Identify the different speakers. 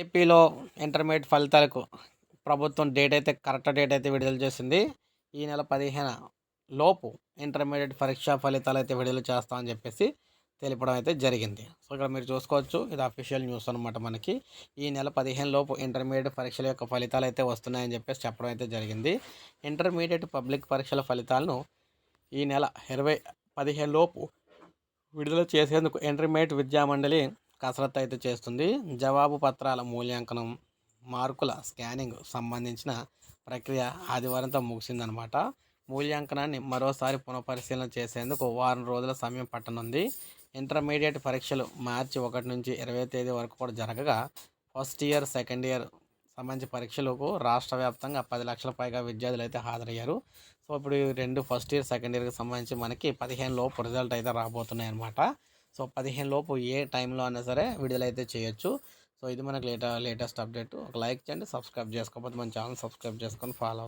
Speaker 1: ఏపీలో ఇంటర్మీడియట్ ఫలితాలకు ప్రభుత్వం డేట్ అయితే కరెక్ట్ డేట్ అయితే విడుదల చేసింది. ఈ నెల పదిహేను లోపు ఇంటర్మీడియట్ పరీక్షా ఫలితాలు అయితే విడుదల చేస్తామని చెప్పేసి తెలిపడం అయితే జరిగింది. సో ఇక్కడ మీరు చూసుకోవచ్చు ఇది అఫీషియల్ న్యూస్ అనమాట మనకి. ఈ నెల పదిహేను లోపు ఇంటర్మీడియట్ పరీక్షల యొక్క ఫలితాలు అయితే వస్తున్నాయని చెప్పేసి చెప్పడం అయితే జరిగింది. ఇంటర్మీడియట్ పబ్లిక్ పరీక్షల ఫలితాలను ఈ నెల ఇరవై పదిహేను లోపు విడుదల చేసేందుకు ఇంటర్మీడియట్ విద్యామండలి కసరత్తు అయితే చేస్తుంది. జవాబు పత్రాల మూల్యాంకనం మార్కుల స్కానింగ్ సంబంధించిన ప్రక్రియ ఆదివారంతో ముగిసిందనమాట. మూల్యాంకనాన్ని మరోసారి పునఃపరిశీలన చేసేందుకు వారం రోజుల సమయం పట్టనుంది. ఇంటర్మీడియట్ పరీక్షలు మార్చి ఒకటి నుంచి ఇరవై తేదీ వరకు కూడా జరగగా ఫస్ట్ ఇయర్ సెకండ్ ఇయర్ సంబంధించి పరీక్షలకు రాష్ట్ర వ్యాప్తంగా పది లక్షల పైగా విద్యార్థులు అయితే హాజరయ్యారు. సో ఇప్పుడు రెండు ఫస్ట్ ఇయర్ సెకండ్ ఇయర్కి సంబంధించి మనకి పదిహేను లోపు రిజల్ట్ అయితే రాబోతున్నాయి అనమాట సో పదిహేను లోపు ఏ టైంలో అయినా సరే విడుదలైతే చేయొచ్చు. సో ఇది మనకు లేట లేటెస్ట్ అప్డేట్. ఒక లైక్ చేయండి సబ్స్క్రైబ్ చేసుకోకపోతే మన ఛానల్ సబ్స్క్రైబ్ చేసుకొని ఫాలో